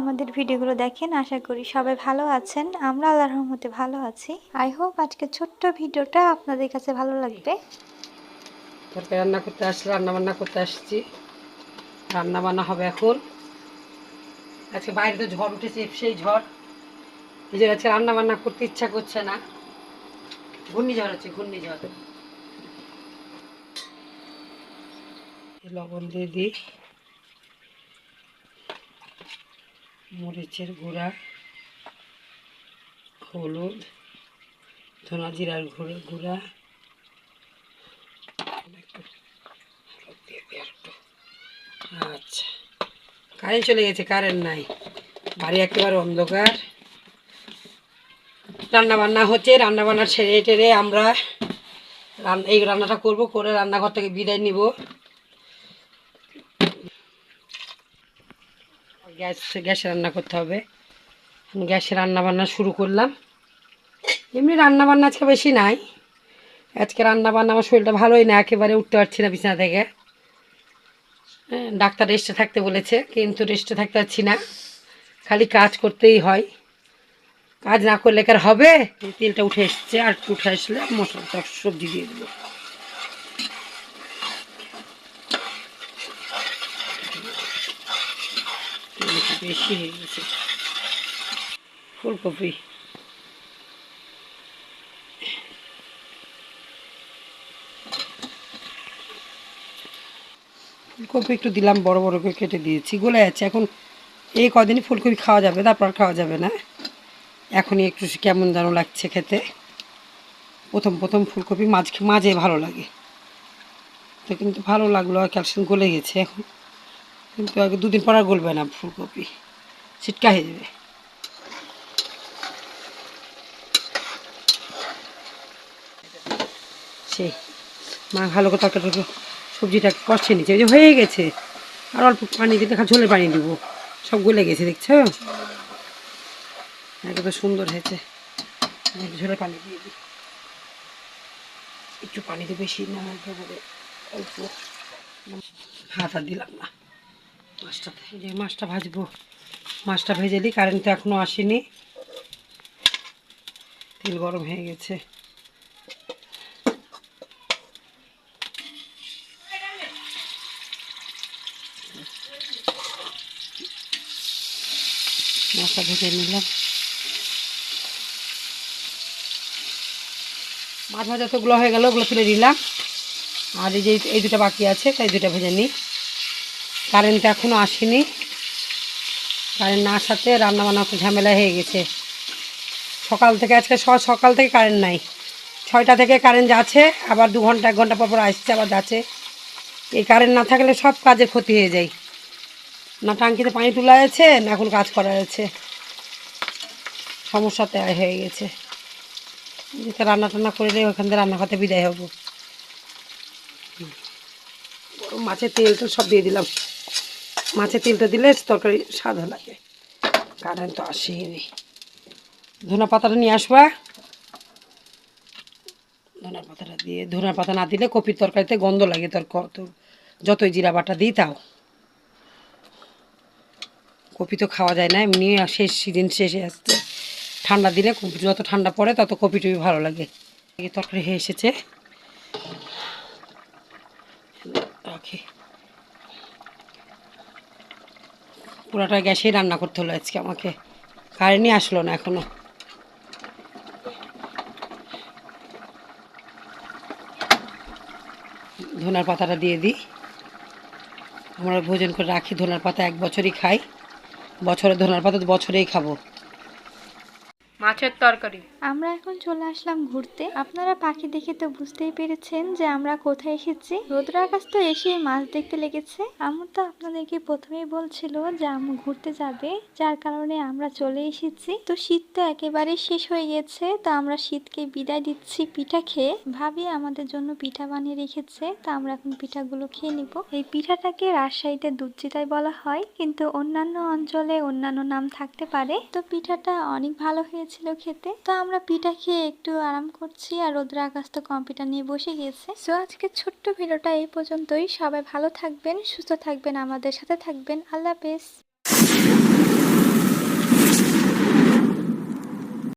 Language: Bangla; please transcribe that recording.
আমাদের ভিডিওগুলো দেখেন, আশা করি সবাই ভালো আছেন। আমরা আল্লাহর রহমতে ভালো আছি। আই হোপ আজকে ছোট্ট ভিডিওটা আপনাদের কাছে ভালো লাগবে। তরকারি রান্না করতে আসলে রান্না বান্না করতে আসছি। রান্না বান্না হবে এখন। আজকে বাইরে তো ঝড় উঠেছে, সেই ঝড়। যে আজকে রান্না বান্না করতে ইচ্ছা করছে না। ঘূর্ণিঝড় হচ্ছে, ঘূর্ণিঝড়। লবণ দিয়ে দিই। মরিচের গুঁড়া, হলুদ, ধনা জিরার গুঁড়ো। আচ্ছা। কারেন্ট চলে গেছে, কারেন্ট নাই। বাড়ি একেবারে অন্ধকার। রান্না বান্না হচ্ছে রান্না বান্না ছেড়ে টেরে আমরা রান- এই রান্নাটা করব, করে রান্নাঘর থেকে বিদায় নিব। গ্যাস গ্যাসে রান্না করতে হবে। গ্যাসে রান্না বান্না শুরু করলাম। এমনি রান্না বান্না আজকে বেশি নাই। আজকে রান্না বান্না আমার শরীরটা ভালোই না একেবারে উঠতে পারছি না বিছানা থেকে। হ্যাঁ, ডাক্তার রেস্টে থাকতে বলেছে কিন্তু রেস্টে থাকতে পারছি না। খালি কাজ করতেই হয়। কাজ না করলে কার হবে? তেলটা উঠে এসছে আর উঠে আসলে মশলা সবজি দিয়ে দেবো তেল একটু বেশি হয়ে গেছে ফুলকপি ফুলকপি একটু দিলাম, বড় বড় করে কেটে দিয়েছি। গলে যাচ্ছে এখন এই কদিনই ফুলকপি খাওয়া যাবে, তারপর খাওয়া যাবে না। এখনই একটু কেমন যেন লাগছে খেতে। প্রথম প্রথম ফুলকপি মাঝ মাঝে ভালো লাগে। তো কিন্তু ভালো লাগল, আর ক্যালসিয়াম গলে গেছে এখন। কিন্তু আগে দুদিন পর আর গলবে না ফুলকপি। ছিটকা হয়ে যাবে। সেই মা ভালো করে তরকারি সবজিটা কষে নিচ্ছে যে হয়ে গেছে। আর অল্প পানি দিতে খা ঝোলে পানি দিব। সব গলে গেছে, দেখছ? একদম সুন্দর হয়েছে। ঝোলের পানি দিয়ে দিই। একটু পানিতে বেশি না অল্প। আর দিলাম না। মাছটাতে এই যে মাছটা ভাজবো। মাছটা ভেজে দিই কারেন্ট তো এখনও আসেনি। তেল গরম হয়ে গেছে। মাছটা ভেজে নিলাম। মাছ ভাজা তো ওগুলো হয়ে গেল, ওগুলো তুলে দিলাম আর এই যে, এই দুটা বাকি আছে, তাই দুটো ভেজে নিই। কারেন্ট এখনও আসেনি। কারেন্ট না আসাতে রান্না বান্না একটু ঝামেলা হয়ে গেছে। সকাল থেকে, আজকে সকাল থেকে কারেন্ট নাই। ছয়টা থেকে কারেন্ট যাচ্ছে, আবার দু ঘণ্টা, এক ঘণ্টা পর পর আসছে, আবার যাচ্ছে। এই কারেন্ট না থাকলে সব কাজের ক্ষতি হয়ে যায়। না টাঙ্কিতে পানি তোলা আছে না এখন কাজ করা আছে সমস্যাতে হয়ে গেছে। যেটা রান্না টান্না করে দিয়ে ওখান থেকে রান্না করতে বিদায় হব। মাছের তেল তেলটা সব দিয়ে দিলাম। মাছের তেলটা দিলে তরকারি সাদা লাগে। কারেন্ট তো আসেনি। ধনা পাতাটা নিয়ে আসবা। ধনার পাতাটা দিয়ে ধনার পাতা না দিলে কপির তরকারিতে গন্ধ লাগে। তোর কত যতই জিরা বাটা দিই তাও। কপি তো খাওয়া যায় না, এমনি শেষ সিজন শেষে আসছে ঠান্ডা দিলে যত ঠান্ডা পড়ে তত কপি টপি ভালো লাগে। তরকারি হয়ে এসেছে। রাখি। পুরাটা গ্যাসেই রান্না করতে হলো আজকে আমাকে। কারেন্টই আসলো না এখনও। ধনার পাতাটা দিয়ে দিই। আমরা ভোজন করে রাখি, ধনার পাতা এক বছরই খাই। বছরে ধনার পাতা তো বছরেই খাব। মাছের তরকারি। আমরা এখন চলে আসলাম ঘুরতে। আপনারা পাখি দেখে তো বুঝতেই পেরেছেন যে আমরা কোথায় এসেছি। রোদ্র আকাশ তো এসে মাছ দেখতে লেগেছে। আমার তো আপনাদেরকে প্রথমেই বলছিল যে আম্মু ঘুরতে যাবে, যার কারণে আমরা চলে এসেছি। তো শীত তো একেবারে শেষ হয়ে গেছে, তো আমরা শীতকে বিদায় দিচ্ছি পিঠা খেয়ে। ভাবি আমাদের জন্য পিঠা বানিয়ে রেখেছে, তো আমরা এখন পিঠাগুলো খেয়ে নিব। এই পিঠাটাকে রাজশাহীতে দুধচিতাই বলা হয়, কিন্তু অন্যান্য অঞ্চলে অন্যান্য নাম থাকতে পারে। তো পিঠাটা অনেক ভালো হয়েছিল খেতে। তো আমরা পিঠা খেয়ে একটু আরাম করছি আর রোদ্র আকাশ তো কম্পিউটার নিয়ে বসে গেছে তো আজকে ছোট্ট ভিডিওটা এই পর্যন্তই। সবাই ভালো থাকবেন, সুস্থ থাকবেন, আমাদের সাথে থাকবেন। আল্লাহ হাফেজ।